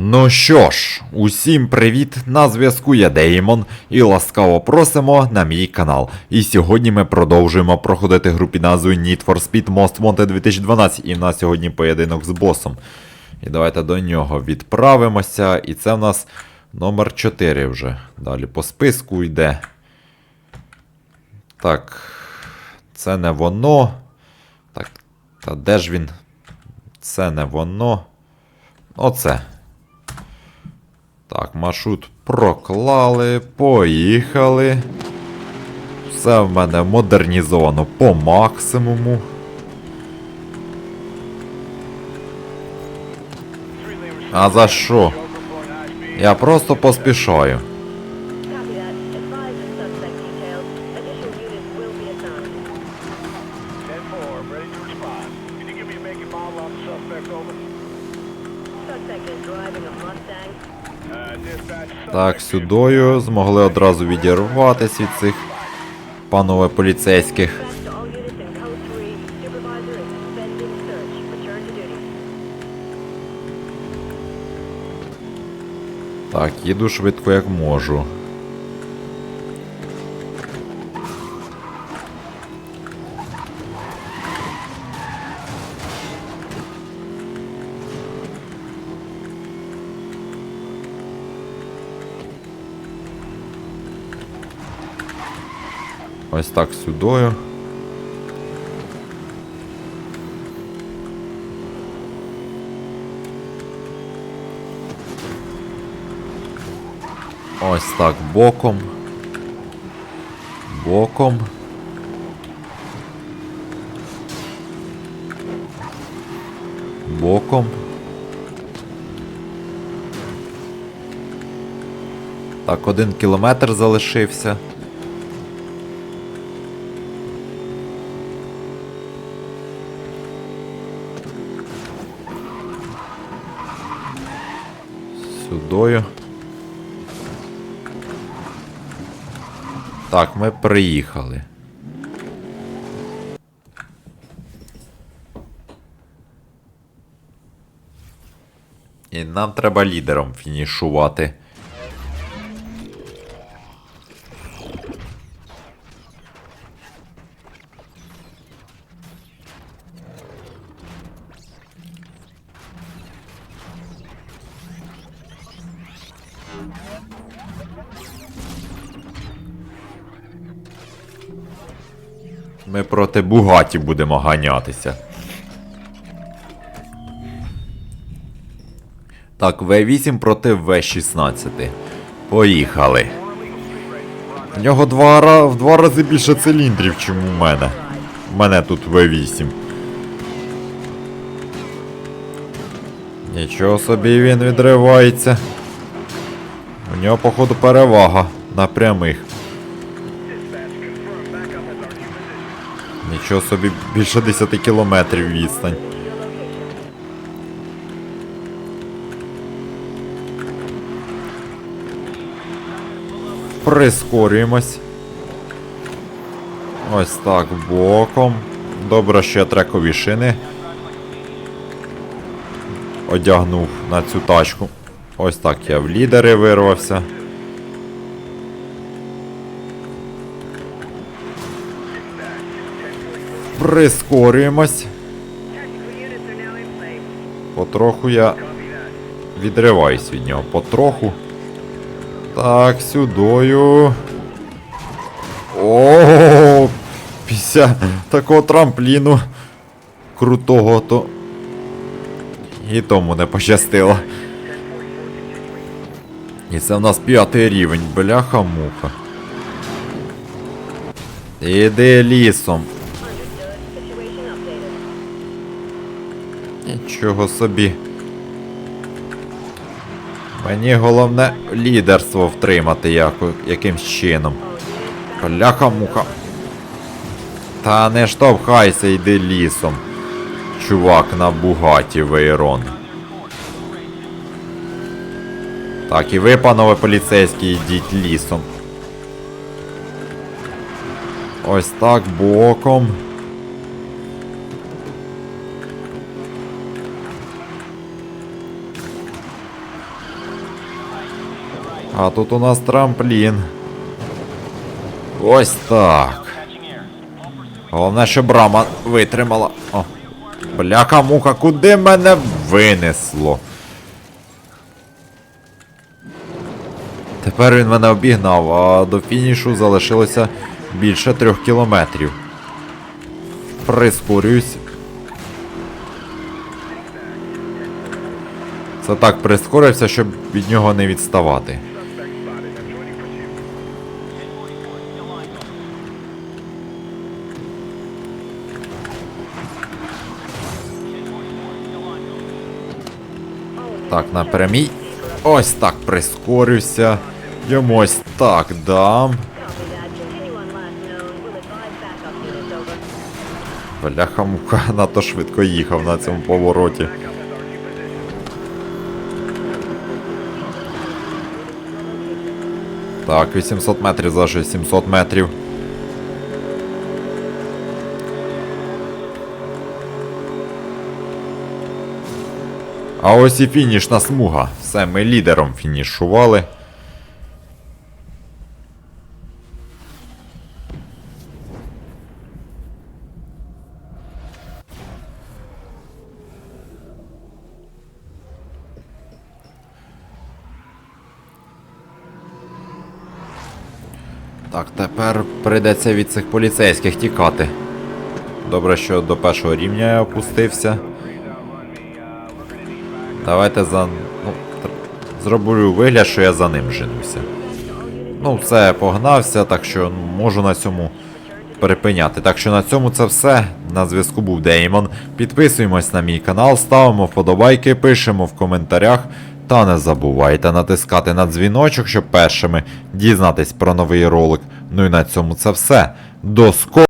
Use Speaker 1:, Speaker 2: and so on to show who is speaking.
Speaker 1: Ну що ж, усім привіт! На зв'язку я Деймон і ласкаво просимо на мій канал. І сьогодні ми продовжуємо проходити гру під назвою Need for Speed Most Wanted 2012. І в нас сьогодні поєдинок з босом. І давайте до нього відправимося. І це в нас номер 4 вже. Далі по списку йде. Так. Це не воно. Так. Та де ж він? Це не воно. Оце. Так, маршрут проклали, поїхали. Все в мене модернізовано по максимуму. А за що? Я просто поспішаю.
Speaker 2: Copy that. Advise the suspect details. Additional units will be assigned.
Speaker 3: 10-4, ready to respond. Can you give me a make and model on the suspect, over?
Speaker 2: Suspect is driving a Mustang.
Speaker 3: Uh,
Speaker 1: Так, сюдою змогли одразу відірватися від цих панове поліцейських.
Speaker 2: Back to all units in Code 3. Supervisor is suspending search. Return to duty.
Speaker 1: Так, їду швидко як можу. Ось так сюдою. Ось так боком. Боком. Боком. Так, один кілометр залишився. Сюдою. Так, ми приїхали. І нам треба лідером фінішувати. Ми проти Бугаті будемо ганятися. Так, В8 проти В16. Поїхали. В нього два, в два рази більше циліндрів, ніж у мене. У мене тут В8. Нічого собі він відривається. У нього, походу, перевага на прямих. Нічого собі більше 10 кілометрів відстань. Прискорюємось. Ось так боком. Добре, що я трекові шини. Одягнув на цю тачку. Ось так я в лідери вирвався. Прискорюємось. Потроху я відриваюсь від нього. Потроху. Так, сюдою. О, після такого трампліну крутого то. І тому не пощастило. І це в нас п'ятий рівень, бляха-муха. Іди лісом. Нічого собі. Мені головне лідерство втримати яко, якимсь чином. Бляха-муха. Та не штовхайся, йди лісом. Чувак на бугаті Вейрон. Так, і ви, панове поліцейські, йдіть лісом. Ось так боком. А тут у нас трамплін. Ось так. Головне, щоб брама витримала. О. Бляха муха, куди мене винесло? Тепер він мене обігнав, а до фінішу залишилося більше трьох кілометрів. Прискорююсь. Це так прискорився, щоб від нього не відставати. Так, напрямій. Ось так прискорюся. Йому ось так дам. Бляха мука надто швидко їхав на цьому повороті. Так, 800 метрів за 700 метрів. А ось і фінішна смуга. Все, ми лідером фінішували. Так, тепер прийдеться від цих поліцейських тікати. Добре, що до першого рівня я опустився. Давайте за. Ну, зроблю вигляд, що я за ним женуся. Ну, все, погнався, так що можу на цьому припиняти. Так що на цьому це все. На зв'язку був Деймон. Підписуємось на мій канал, ставимо вподобайки, пишемо в коментарях. Та не забувайте натискати на дзвіночок, щоб першими дізнатись про новий ролик. Ну і на цьому це все. До скорого!